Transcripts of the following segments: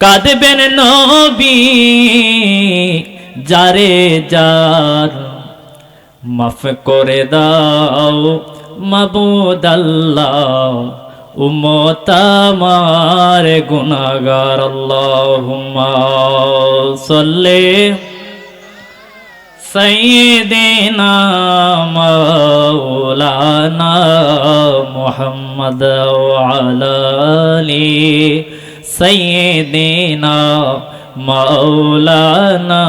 কাঁদবেন নবী যারে যার মাফ করে দাও মাবুদ আল্লাহ উম্মত আমার গুনাহগার আল্লাহুম্মা সাল্লি سيدنا مولانا محمد وعلى آل سيدنا مولانا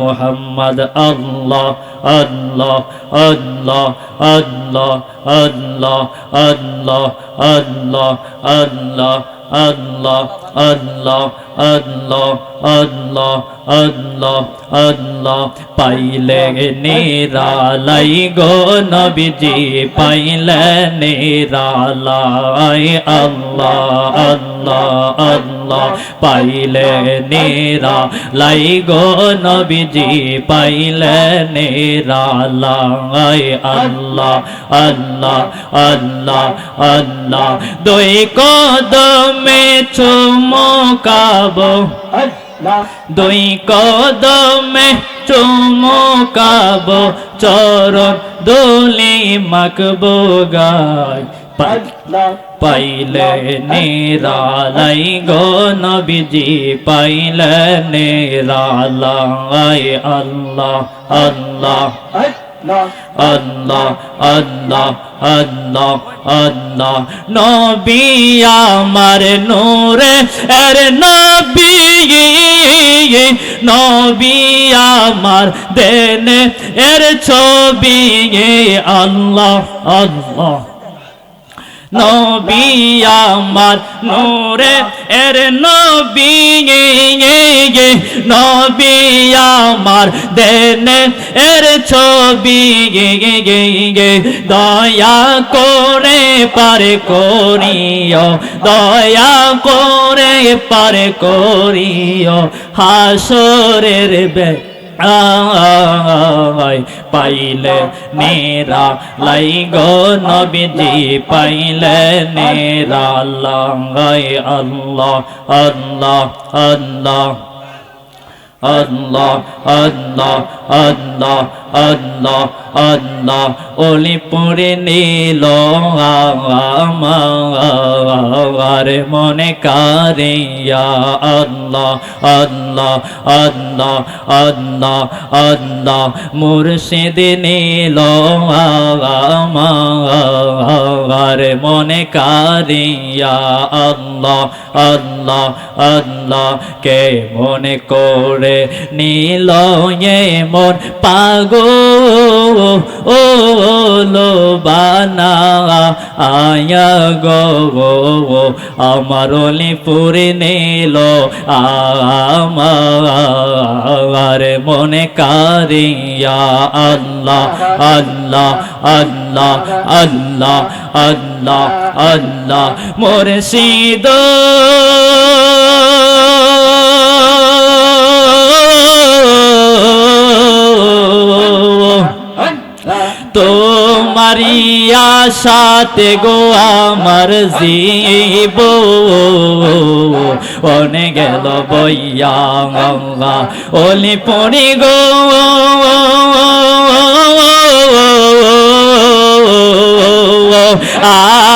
محمد الله الله الله الله الله الله الله الله আল্লাহ আল্লাহ আল্লাহ আল্লাহ আল্লাহ আল্লাহ। পাইলে নিরালাই গো নবীজি পাইলে নিরালাই আল্লাহ আল্লাহ। আল্লাহ পাইলে নিরালাই গো নবীজি, পাইলে নিরালাই আল্লাহ আল্লাহ আল্লাহ আল্লাহ। দুই কদমে চুমকাবো দুই কদমে চুমকাবো চরণ দোলে মাকবো গায়। পাইলে নিরালাই গো নবীজি, পাইলে নিরালাই আল্লাহ আল্লাহ আল্লাহ আল্লাহ আল্লাহ আল্লাহ। নবী আমার নূরে, এর নবী নবী আমার দেনে, এর ছবি, আল্লাহ আল্লাহ। নবী আমার নূরে, এর নবী নবী আমার দেনে, এর ছবি দয়া করে পারে করিও, দয়া করে পারে করিও। হাসরের বে আয় পাইলে নেরা লাই গো নবীজি, পাইলে নেরা লাই আল্লাহ আল্লাহ আল্লাহ আল্লাহ আল্লাহ আল্লাহ আল্লাহ আল্লাহ ওলি পড়ে নিল আমার মনে কারিয়া। আল্লাহ আল্লাহ আল্লাহ আল্লাহ আল্লাহ, মুর্শিদ নিল আমার মনে কারিয়া। আল্লাহ আল্লাহ আল্লাহ, কে মনে করে নীল মন পাগো ও লো বানা আয়া গো আমার পুরে নিল, আমার মনে কারিয়া আল্লাহ আল্লাহ আল্লাহ আল্লাহ আল্লাহ আল্লাহ, মুর্শিদ। তোমারি আশাতে গো আমার জীব। অনে গেল বইয়া ওলি পড়ি গো।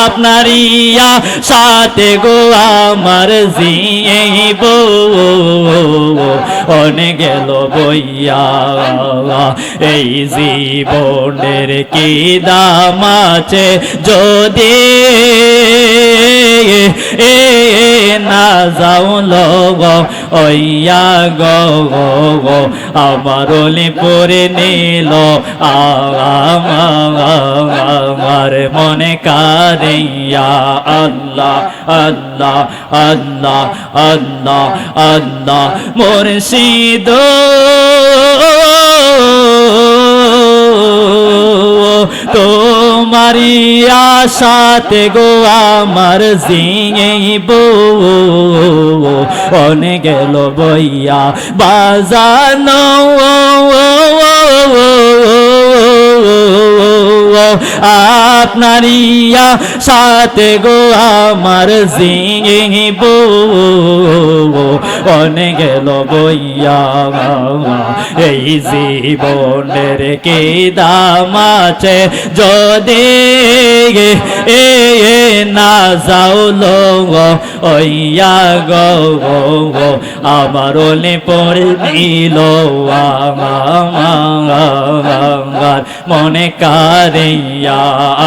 আপনারিয়া সাথে গো আমার জীব। অনে গেল বইয়া। এই জীবনের কি দাম আছে? যদি এ না যাও লগ ওইয়া গো গো, আমার পরে নিল আমার মনে কারিয়া আল্লাহ আল্লাহ আল্লাহ আল্লাহ আল্লাহ মুর্শিদ। তোমারি আশাতে গো আমার জিব অনে গেল বইয়া বাজানো। আপনারিয়া সাথে গো আমার জিঙিব অনেক গেল বইয়া এই জীবনের কে দাম আছে। যদি এ না যাওলো ওইয়া গো আমার ওলে পড়ে নিল আমার মনে কারিয়া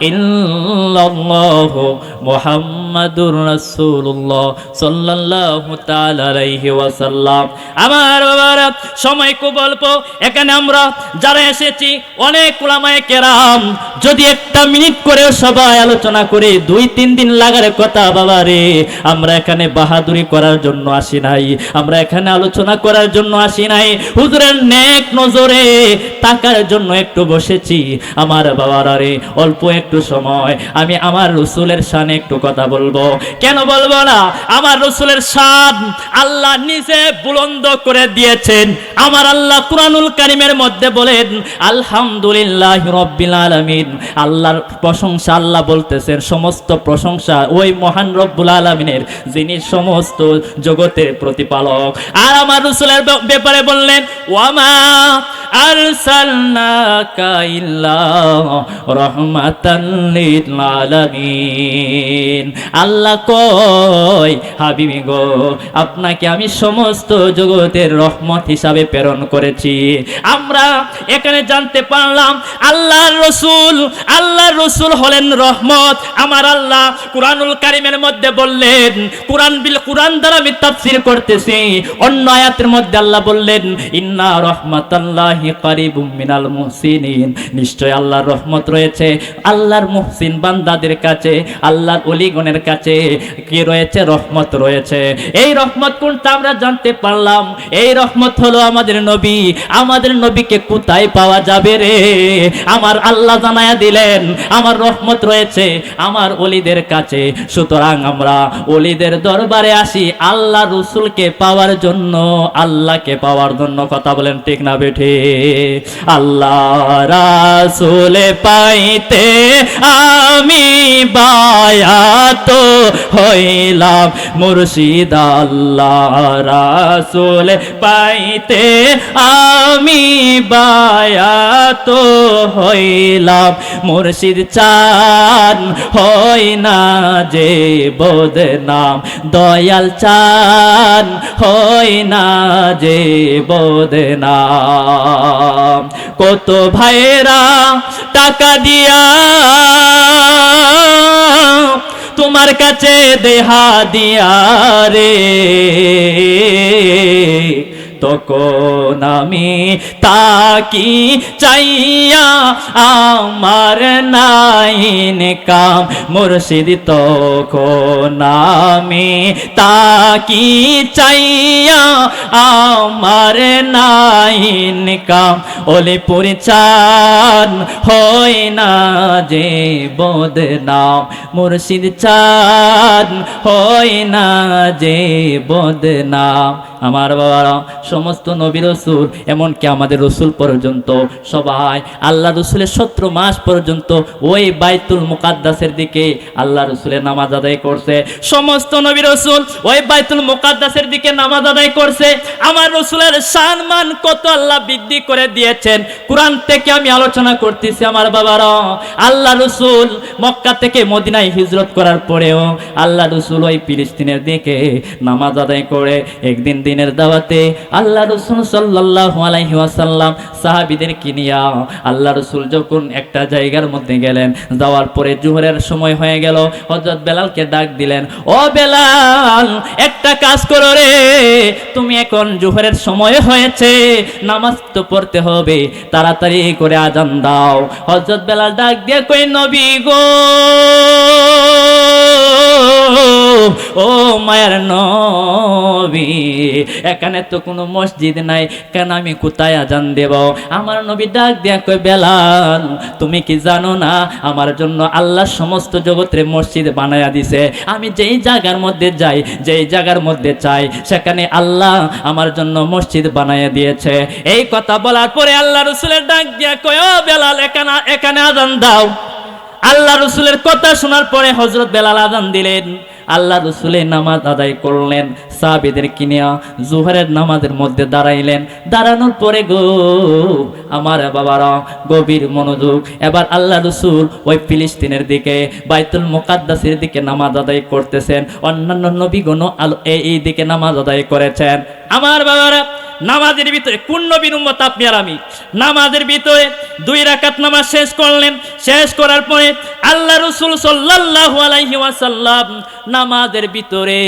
ইল্লাল্লাহ মুহাম্মাদুর রাসূলুল্লাহ সাল্লাল্লাহু তাআলা আলাইহি ওয়াসাল্লাম। আমার বাবারা, সময় খুব অল্প। এখানে আমরা যারা এসেছি, অনেক উলামায়ে কেরাম, যদি একটা মিনিট করে সবাই আলোচনা করে দুই, তিন দিন লাগার কথা বাবা রে, আমরা এখানে বাহাদুরি করার জন্য আসি নাই। আমরা এখানে আলোচনা করার জন্য আসি নাই। হুজুরের নেক নজরে টাকার জন্য একটু বসেছি। আমার বাবারা রে, অল্প একটু সময়। আমি আমার রসুলের শানে একটু কথা বলব। কেন বলব না? আমার রসুলের শান আল্লাহ নিজে বুলন্দ করে দিয়েছেন। আমার আল্লাহ কুরআনুল কারিমের মধ্যে বলেন, আলহামদুলিল্লাহ রব্বিল আলামিন। আল্লাহর প্রশংসা আল্লাহ বলতেছেন, সমস্ত প্রশংসা ওই মহান রব্বুল আলামিনের, যিনি সমস্ত জগতের প্রতিপালক। আর আমার রসুলের ব্যাপারে বললেন ওয়ামা আল্লাহ কয় হাবিবি গো, আপনাকে আমি সমস্ত জগতের রহমত হিসাবে প্রেরণ করেছি। আমরা এখানে জানতে পারলাম, আল্লাহর রসুল আল্লাহর রসুল হলেন রহমত। আমার আল্লাহ কুরআনুল কারিমের মধ্যে বললেন, কুরআন বিল কুরআন দ্বারা আমি তাফসীর করতেছি। অন্য আয়াতের মধ্যে আল্লাহ বললেন, ইন্না রহমাতাল্লাহি কারিবুম নিশ্চয় আল্লাহর রহমত রয়েছে। আল্লাহর মুহসিন বান্দাদের কাছে, আল্লাহর অলিগণের কাছে কি রয়েছে? রহমত রয়েছে। এই রহমত কোনটা আমরা জানতে পারলাম? এই রহমত হলো আমাদের নবী। আমাদের নবীকে কোথায় পাওয়া যাবে রে? আমার আল্লাহ জানায়া দিলেন, আমার রহমত রয়েছে আমার অলিদের কাছে। সুতরাং আমরা অলিদের দরবারে আসি আল্লাহ রসুলকে পাওয়ার জন্য, আল্লাহকে পাওয়ার জন্য। কথা বলেন ঠিক না বেঠে আল্লাহ রাসুলে পাইতে আমি বায়াত হইলাম। মুর্শিদ আল্লাহ রাসুল পাইতে আমি বায়াত হইলাম। মুর্শিদ চান হই না যে বদনাম। দয়াল চান হই না যে বদনাম। কত ভাইরা টাকা দিয়া তোমার কাছে দেহা দিয়া রে। তখন আমি তাকি চাইয়া আমার নাইন কাম। মুর্শিদ, তখন আমি তাকি চাইয়া আমার নাইন কাম। ওলে পরিচান হয় না যে বদনাম। মুর্শিদ চান হয় না যে বদনাম। আমার বাবারা, সমস্ত নবী রসুল, এমনকি আমাদের রসুল পর্যন্ত, সবাই আল্লাহ রসুলের সতেরো মাস পর্যন্ত ওই বাইতুল মুকাদ্দাসের দিকে আল্লাহ রসুলের নামাজ আদায় করছে। সমস্ত নবী রসুল ওই বাইতুল মুকাদ্দাসের দিকে নামাজ আদায় করছে। আমার রসুলের সম্মান কত আল্লাহ বৃদ্ধি করে দিয়েছেন। কোরআন থেকে আমি আলোচনা করতেছি, আমার বাবারা। আল্লাহ রসুল মক্কা থেকে মদিনায় হিজরত করার পরেও আল্লাহ রসুল ওই ফিলিস্তিনের দিকে নামাজ আদায় করে, একদিন দিনের দাওয়াতে আল্লাহ রসুল সাল্লাহ আলাইহি ওয়াসাল্লাম সাহাবিদের কিনিয়া আল্লাহ রসুল যখন একটা জায়গার মধ্যে গেলেন, যাওয়ার পরে জোহরের সময় হয়ে গেল হজরত বেলালকে ডাক দিলেন, ও বেলাল, একটা কাজ করো রে, তুমি এখন জোহরের সময় হয়েছে, নামাজ তো পড়তে হবে, তাড়াতাড়ি করে আজান দাও। হজরত বেলাল ডাক দিয়ে কই নবী গো ও মায়ের নবী, এখানে তো কোনো মসজিদ নাই। কেন আমি কোথায় আজান দেব? আমার নবী ডাক দিয়া কই বেলাল, তুমি কি জানো না, আমার জন্য আল্লাহ সমস্ত জগতের মসজিদ বানায়া দিছে। আমি যেই জায়গার মধ্যে যাই, যেই জায়গার মধ্যে চাই, সেখানে আল্লাহ আমার জন্য মসজিদ বানায়া দিয়েছে। এই কথা বলার পরে আল্লাহ রসুলের ডাক দিয়া কয় বেলাল, এখানে এখানে আজান দাও। আল্লাহ রসুলের কথা শোনার পরে হজরত বেলাল আজান দিলেন। আল্লাহ রসুলের নামাজ আদায় করলেন, সাহাবিদের কিনিয়া জোহরের নামাজের মধ্যে দাঁড়াইলেন। দাঁড়ানোর পরে গো, আমার বাবারা, গভীর মনোযোগ। এবার আল্লাহ রসুল ওই ফিলিস্তিনের দিকে, বাইতুল মোকাদ্দাসের দিকে নামাজ আদায় করতেছেন। অন্যান্য নবীগণ এই দিকে নামাজ আদায় করেছেন। আমার বাবারা নামাজের ভিতরে কোন নবীর উম্মত আপনি আর আমি? নামাজের ভিতরে দুই রাকাত নামাজ শেষ করলেন। শেষ করার পরে আল্লাহ রসুল সাল্লাল্লাহু আলাইহি ওয়াসাল্লাম নামাজের ভিতরে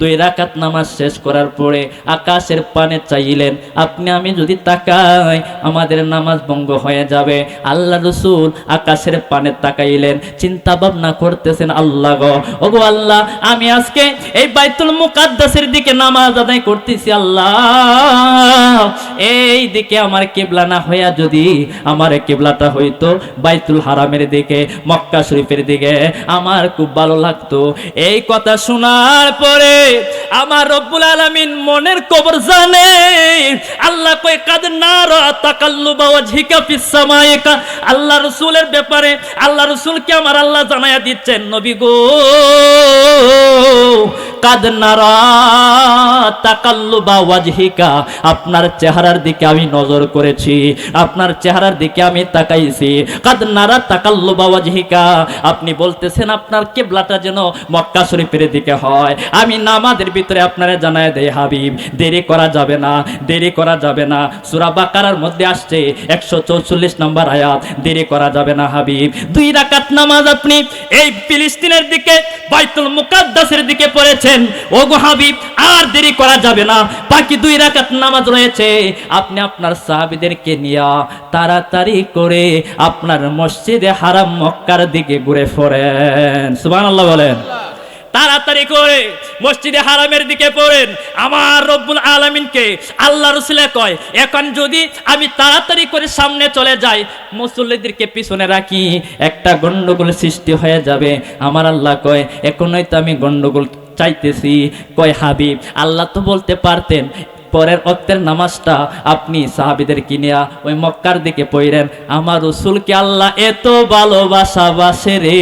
দুই রাকাত নামাজ শেষ করার পরে আকাশের পানে চাইলেন, আপনি আমি যদি তাকাই, আমাদের নামাজ ভঙ্গ হয়ে যাবে। আল্লাহ রসুল আকাশের পানে তাকাইলেন, চিন্তা ভাবনা করতেছেন, আল্লাহ গো, ওগো আল্লাহ, আমি আজকে এই বাইতুল মুকাদ্দাসের দিকে নামাজ আদায় করতেছি, আল্লাহ। এই দিকে আমার কেবলা না হইয়া যদি আমার কেবলাটা হইতো, বাইতুল হারামের দিকে, মক্কা শরীফের দিকে আমার খুব ভালো লাগতো। এই কথা শোনার পরে আমার রব্বুল আলামিন মনের কবর জানে, আল্লাহ কই কাদ না রা তাকাল্লুবা ওয়াজহিকা ফিস সামাইকা আল্লাহ রাসূলের ব্যাপারে, আল্লাহ রাসূলকে আমার আল্লাহ জানায়া দিচ্ছেন, নবী গো কাদ নারা ওয়াজহিকা। আপনার চেহারার দিকে আমি নজর করেছি, আপনার চেহারার দিকে আমি তাকাইছি। কাদ নারা ওয়াজহিকা। আপনি বলতেছেন, আপনার কেবলাটা যেন মক্কা শরীফের দিকে হয়। আমি ভিতরে জানায় হাবিব, দেরি করা যাবে না, দেরি করা যাবে না। মধ্যে আসছে নম্বর আয়াত, দেরি করা যাবে না, হাবিব। দুই রাকাত নামাজ আপনি এই ফিলিস্তিনের দিকে, বাইতুল মুকাদ্দাসের দিকে পড়েছেন ও গো হাবিব, আর দেরি করা যাবে না। বাকি দুই রাকাত নামাজ রয়েছে। আপনি আপনার সাহাবীদেরকে নিয়ে তাড়াতাড়ি করে আপনার মসজিদে হারাম মক্কার দিকে ঘুরে পড়েন সুবহানাল্লাহ বলেন। তাড়াতাড়ি করে মসজিদে হারামের দিকে পড়েন। আমার রব্বুল আলমিনকে আল্লাহ রসুলে কয়, এখন যদি আমি তাড়াতাড়ি করে সামনে চলে যাই, মুসল্লিদেরকে পিছনে রাখি, একটা গন্ডগোল সৃষ্টি হয়ে যাবে। আমার আল্লাহ কয়, এখনই তো আমি গন্ডগোল চাইতেছি। কয় হাবিব, আল্লাহ তো বলতে পারতেন, পরের অক্তের নামাজটা আপনি সাহাবিদের কিনিয়া ওই মক্কার দিকে পড়েন আমার রসুলকে আল্লাহ এত ভালোবাসা বাসে রে।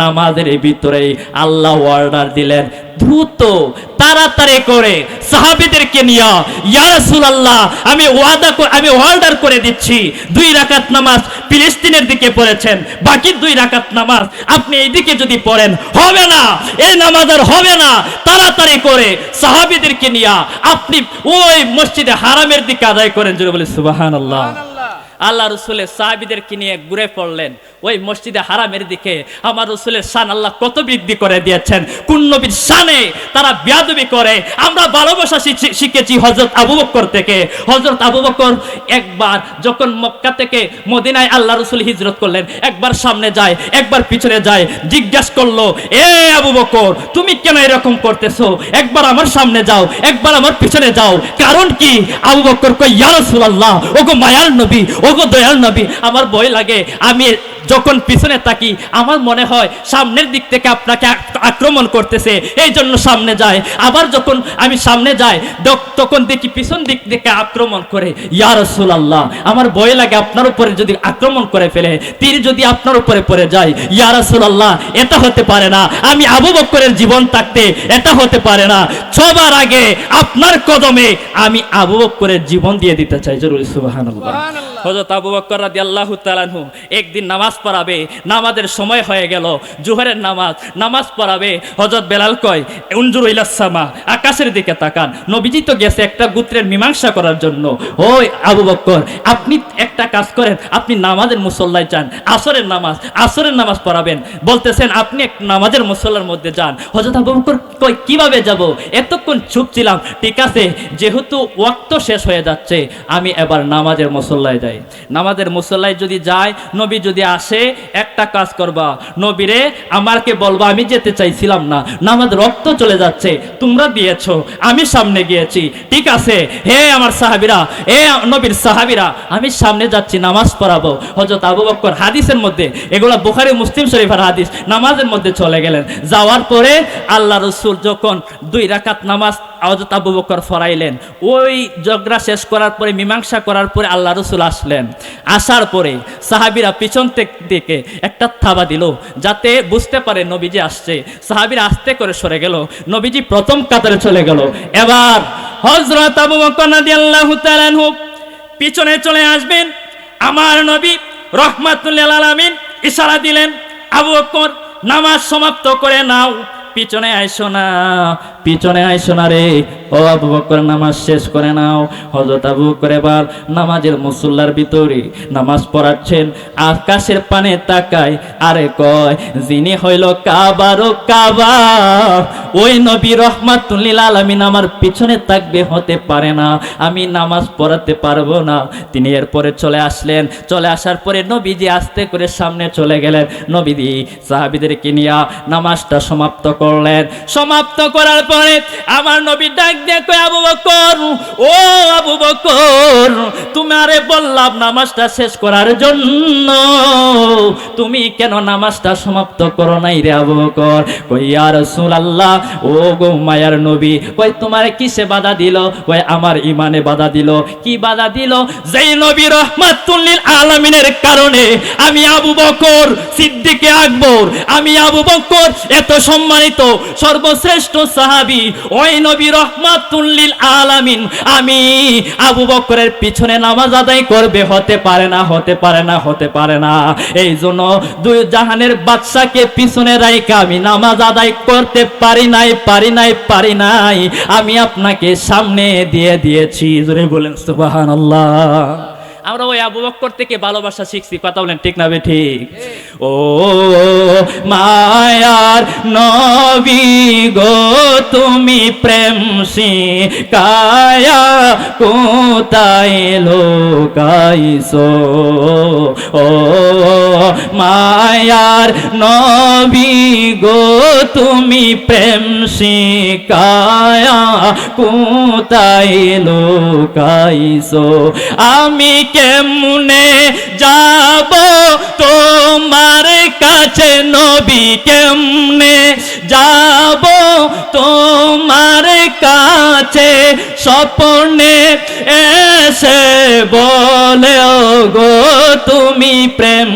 নামাজের ভিতরেই আল্লাহ অর্ডার দিলেন। দ্রুত তাড়াতাড়ি করে সাহাবিদেরকে নিয়া, ইয়া রাসূলুল্লাহ, আমি ওয়াদা আমি অর্ডার করে দিচ্ছি, দুই রাকাত নামাজ ফিলিস্তিনের দিকে পড়েছেন, বাকি দুই রাকাত নামাজ আপনি এইদিকে যদি পড়েন, হবে না, এই নামাজ আর হবে না, তাড়াতাড়ি করে সাহাবিদেরকে নিয়া আপনি ওই মসজিদে হারামের দিকে আদায় করেন জুড়ে বলে সুবহানাল্লাহ। আল্লাহ রসুলের সাহাবিদেরকে নিয়ে ঘুরে পড়লেন। ওই মসজিদে হারামের দিকে আমার রসুলের শান আল্লাহ কত বৃদ্ধি করে দিয়েছেন। কোন নবীর শানে তারা বিয়াদবি করে। আমরা ভালোবাসা শিখেছি হজরত আবু বক্কর থেকে। হজরত আবু বক্কর একবার যখন মক্কা থেকে মদিনায় আল্লাহ রসুল হিজরত করলেন, একবার সামনে যায়, একবার পিছনে যায়, জিজ্ঞাসা করল, এ আবু বকর, তুমি কেন এরকম করতেছো? একবার আমার সামনে যাও, একবার আমার পিছনে যাও। কারণ কি? আবু বকর কই ইয়া রাসূলুল্লাহ, ওগো মায়ার নবী ওগো দয়াল নবী, আমার ভয় লাগে। আমি যখন পিছনে তাকি আমার মনে হয় সামনের দিক থেকে আপনাকে আক্রমণ করতেছে, এই জন্য সামনে যায়। আবার যখন আমি সামনে যাই তখন দেখি পিছন দিক থেকে আক্রমণ করে। ইয়া রাসূলুল্লাহ, আমার ভয় লাগে আপনার উপরে যদি আক্রমণ করে ফেলে, তীর যদি আপনার উপরে পড়ে যায়। ইয়া রাসূলুল্লাহ, এটা হতে পারে না। আমি আবু বকরের জীবন থাকতে এটা হতে পারে না। সবার আগে আপনার কদমে আমি আবু বকরের জীবন দিয়ে দিতে চাই, জরুরি সুবহানাল্লাহ। হযরত আবু বকর রাদিয়াল্লাহু তাআলাহু একদিন নামাজ পড়াবে, নামাজের সময় হয়ে গেল, জোহরের নামাজ নামাজ পড়াবে, হযরত বেলাল কয়, উনজুর ইলাস সামা আকাশের দিকে তাকান। নবীজি তো গেছে একটা গোত্রের মীমাংসা করার জন্য। ওই আবু বকর, আপনি একটা কাজ করেন, আপনি নামাজের মুসল্লায় যান, আসরের নামাজ আসরের নামাজ পড়াবেন। বলতেছেন, আপনি এক নামাজের মুসল্লার মধ্যে যান। হযরত আবু বকর কই কীভাবে যাব? এতক্ষণ চুপ ছিলাম ঠিক আছে, যেহেতু ওয়াক্ত শেষ হয়ে যাচ্ছে, আমি এবার নামাজের মুসল্লায় যাই। যায়। নামাজের মুসল্লায় যদি যায়, নবী যদি আসে, একটা কাজ করবা, নবীরে আমাকে বলবা, আমি যেতে চাইছিলাম না। নামাজ রক্ত চলে যাচ্ছে, তোমরা দিয়েছ, আমি সামনে গিয়েছি। ঠিক আছে, হে আমার সাহাবিরা হে নবীর সাহাবিরা, আমি সামনে যাচ্ছি, নামাজ পড়াবো। হজরত আবু বক্কর হাদিসের মধ্যে, এগুলা বুখারি মুসলিম শরীফের হাদিস, নামাজের মধ্যে চলে গেলেন। যাওয়ার পরে আল্লাহ রসুল যখন দুই রাকাত নামাজ হজরত আবু বক্কর ফরাইলেন। ওই জগরা শেষ করার পরে, মীমাংসা করার পরে আল্লাহ রসুল আসলেন। আসার পরে সাহাবিরা পিছন থেকে একটা থাবা দিল, যাতে বুঝতে পারে নবীজি আসছে। সাহাবিরা আস্তে করে সরে গেল, নবীজি প্রথম কাতারে চলে গেল। এবার হজরত আবু বকর তাআলা আনহু পিছনে চলে আসবেন। আমার নবী রহমাতুল্লাহ আলামিন ইশারা দিলেন, আবু বকর, নামাজ সমাপ্ত করে নাও, পিছনে আইসো না। পিছনে আইসো না রে। ও আবু বকর, নামাজ শেষ করে নাও। হজরত আবু বকর এবার নামাজের মুসল্লার ভিতরে নামাজ পড়াচ্ছেন। আকাশের পানে তাকায়, আরে কয়, যিনি হইল কাবারও কাবা, ওই নবী রহমাতুল্লিল আলামিন আমার পিছনে তাকবে হতে পারে না, আমি নামাজ পড়াতে পারব না। তিনি এরপরে চলে আসলেন। চলে আসার পরে নবীজি আস্তে করে সামনে চলে গেলেন। নবীজি সাহাবিদেরকে নিয়ে নামাজটা সমাপ্ত করলেন। সমাপ্ত করার পরে আমার নবী ডাক দেখো আবু বকর, ও আবু বকর, তুমি আরে বললাম নামাজটা শেষ করার জন্য, তুমি কেন নামাজটা সমাপ্ত করো নাই রে আবু বকর? কই আর রাসূলুল্লাহ, ও গো মায়ার নবী কই তোমার কিসে বাধা দিল? কই আমার ইমানে বাধা দিল। কি বাধা দিল? যেই নবী রহমাতুল্লিল আলামিনের কারণে আমি আবু বকর, সিদ্দিকে আকবর, আমি আবু বকর, এত সম্মানিত, সর্বশ্রেষ্ঠ সাহাবী ওই নবী রহমাতুল্লিল আলামিন। আমি আবু বকরের পিছনে নামাজ আদায় করবে, হতে পারে না, হতে পারে না, হতে পারে না। এই জন্য দুই জাহানের বাদশাকে পিছনে রাইকা আমি নামাজ আদায় করতে পারি নাই পারি নাই পারি নাই। আমি আপনাকে সামনে দিয়ে দিয়েছি। জোরে বলেন, সুবহানাল্লাহ। আমরা ওই আবু বক্কর থেকে ভালোবাসা শিখছি। কথা বলেন, ঠিক না ঠিক ও মায়ার নবী গো, তুমি প্রেম সি কায়া কোথায় লোকাইছো? ও মায়ার নবী গো, তুমি প্রেম সি কায়া কোথায় লোকাইছো? আমি কেমনে যাব? তোমার কাছে নবী কেমনে যাব? তোমার কাছে স্বপ্নে এসে বলে গো তুমি প্রেম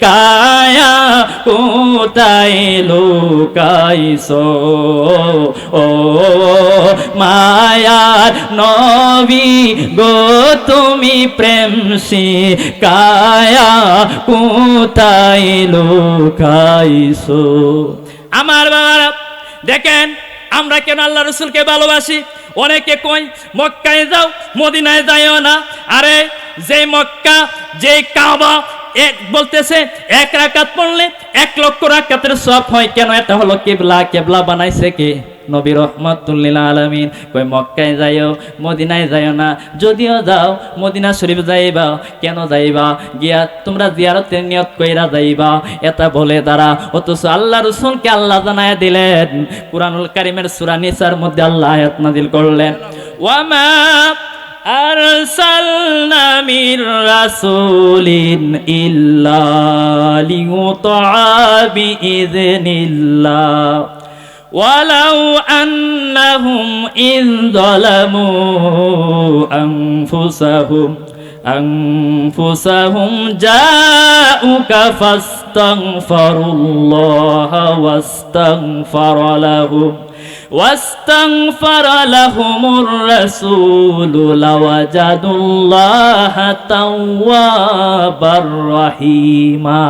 কায়া, কোথায় লুকাইছো? ও মায়ার নবী গো, তুমি প্রেম কায়া, কোথায় লুকাইছো? আমার বাবারা, দেখেন আমরা কেন আল্লাহ রসুলকে ভালোবাসি? অনেকে কই, মক্কায় যাও, মদিনায় যাইও না। আরে, যে মক্কা, যে কাবা, এক বলতেছে, এক রাকাত পড়লে এক লক্ষ রাকাতের সব হয়। কেন? এটা হলো কেবলা কেবলা বানাইছে কে? নবী রহমাতুল্লিল আলমিন কই মক্কায় যাইও মদিনায় যাইও না যদিও যাও মদিনা শরীফ যাইবা কেন যাইবা গিয়া তোমরা জিয়ারতের নিয়ত কইরা যাইবা এটা বলে তারা অথচ আল্লাহ রসুলকে আল্লাহ জানায় দিলেন কুরআনুল কারিমের সূরা নিসার মধ্যে আল্লাহ আয়াত নাযিল করলেন ওয়ামা أرسلنا من رسول إلا ليطاع بإذن الله ولو أنهم إذ ظلموا أنفسهم أنفسهم جاءوك فاستغفروا الله واستغفر لهم واستغفر لهم الرسول لوجدوا الله توابا رحيما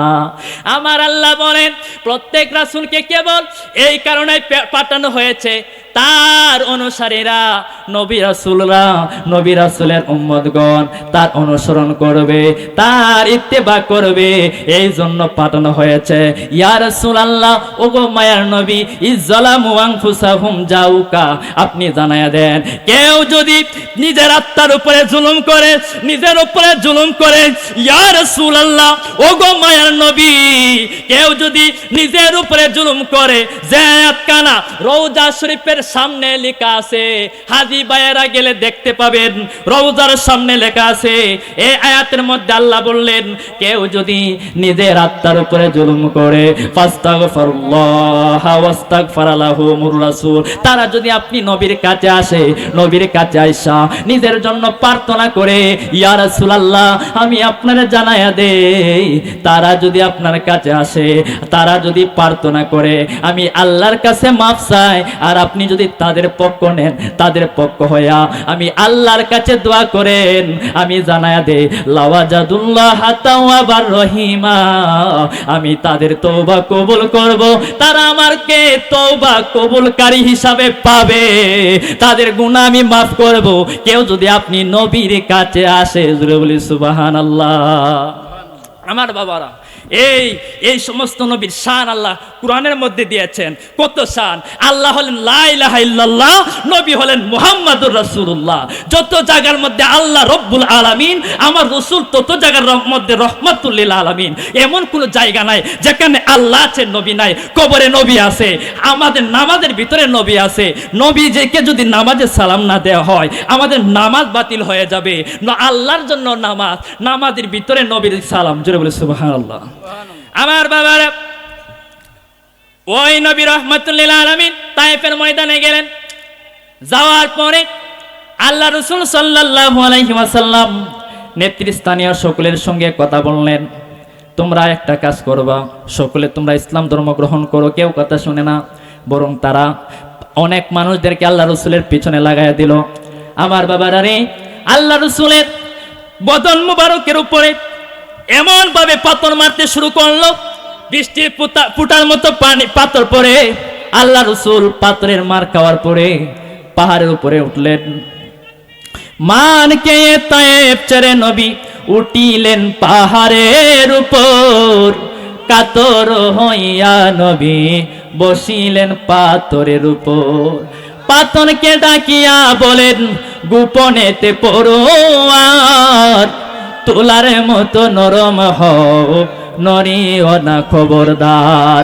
আমার আল্লাহ বলেন প্রত্যেক রাসূলকে কেবল এই কারণে পে- পাঠানো হয়েছে তার অনুসারীরা নবী রাসূলরা নবী রাসূলের উম্মতগণ তার অনুসরণ করবে তার ইত্তেবা করবে এই জন্য পাঠানো হয়েছে ইয়া রাসূলুল্লাহ ওগো মায়ার নবী ইজ্জালামু আনফুসাহুম যাউকা আপনি জানায়া দেন। কেউ যদি নিজের আত্মার উপরে জুলুম করে, নিজের উপরে জুলুম করে, ইয়া রাসূলুল্লাহ ও গো মায়ার নবী, কেউ যদি নিজের উপরে জুলুম করে যে আয়াত কানা, রওজা শরীফের সামনে লেখা আছে, হাজি বায়েরা গেলে দেখতে পাবেন, রওজার সামনে লেখা আছে এই আয়াতের মধ্যে আল্লাহ বললেন, কেউ যদি নিজের আত্মার উপরে জুলুম করে, ফাস্তাগফিরুল্লাহ ওয়াস্তাগফারালাহুমুর রাসূল। তারা যদি আপনি নবীর কাছে আসে, নবীর কাছে আইসা নিজের জন্য প্রার্থনা করে, ইয়া রাসূলুল্লাহ, আমি আপনার জানায়া দেই, তারা যদি আপনার কাছে আসে, তারা যদি প্রার্থনা করে, আমি আল্লাহর কাছে মাফ চাই, আর আপনি যদি তাদের পক্ষ নেন, তাদের পক্ষ হইয়া আমি আল্লাহর কাছে দোয়া করেন, আমি জানায়া দে লাওয়াজাদুল্লাহ তাওয়াবার রহিমা, আমি তাদের তওবা কবুল করব, তারা আমার আমারকে তওবা কবুলকারী হিসাবে পাবে। তাদের গুণা আমি মাফ করব। কেউ যদি আপনি নবীর কাছে আসে জুড়ে বলি সুবহানাল্লাহ। আমার বাবারা এই এই সমস্ত নবীর শান আল্লাহ কোরআনের মধ্যে দিয়েছেন। কত শান? আল্লাহ হলেন লাইলাহা ইল্লাল্লাহ, নবী হলেন মুহাম্মাদুর রাসূলুল্লাহ। যত জায়গার মধ্যে আল্লাহ রব্বুল আলামিন, আমার রসুল তত জায়গার মধ্যে রহমাতুল্লিল আলামিন। এমন কোনো জায়গা নাই যেখানে আল্লাহ আছে, নবী নাই, কবরে নবী আছে, আমাদের নামাজের ভিতরে নবী আছে। নবী যেকে যদি নামাজে সালাম না দেওয়া হয়, আমাদের নামাজ বাতিল হয়ে যাবে। আল্লাহর জন্য নামাজ, নামাজের ভিতরে নবীর সালাম, জোরে বলে সুবহানাল্লাহ। আমার বাবার, ওই নবী রহমতুল্লিল আলমিন তাইফের ময়দানে গেলেন। যাওয়ার পরে আল্লাহ রসুল সাল্লাল্লাহু আলাইহি ওয়াসাল্লাম নেতৃস্থানীয় সকলের সঙ্গে কথা বললেন। তোমরা একটা কাজ করবা, সকলে তোমরা ইসলাম ধর্ম গ্রহণ করো, কেউ কথা শুনে না। বরং তারা অনেক মানুষদেরকে আল্লাহ রসুলের পিছনে লাগাইয়া দিল। আমার বাবারা রে, আল্লাহ রসুলের বদন মুবারকের উপরে এমন ভাবে পাথর মারতে শুরু করল বৃষ্টির ফুটার মতো পানি পাথর পরে আল্লাহ রসুল পাথরের মার খাওয়ার পরে পাহাড়ের উপরে উঠলেন। মান কে নবী উঠিলেন পাহাড়ের উপর। কাতর হইয়া নবী বসিলেন পাথরের উপর। পাথরকে ডাকিয়া বলেন, গোপনেতে পড়োয়ার তোলার মতো নরম হও নরিও না খবরদার।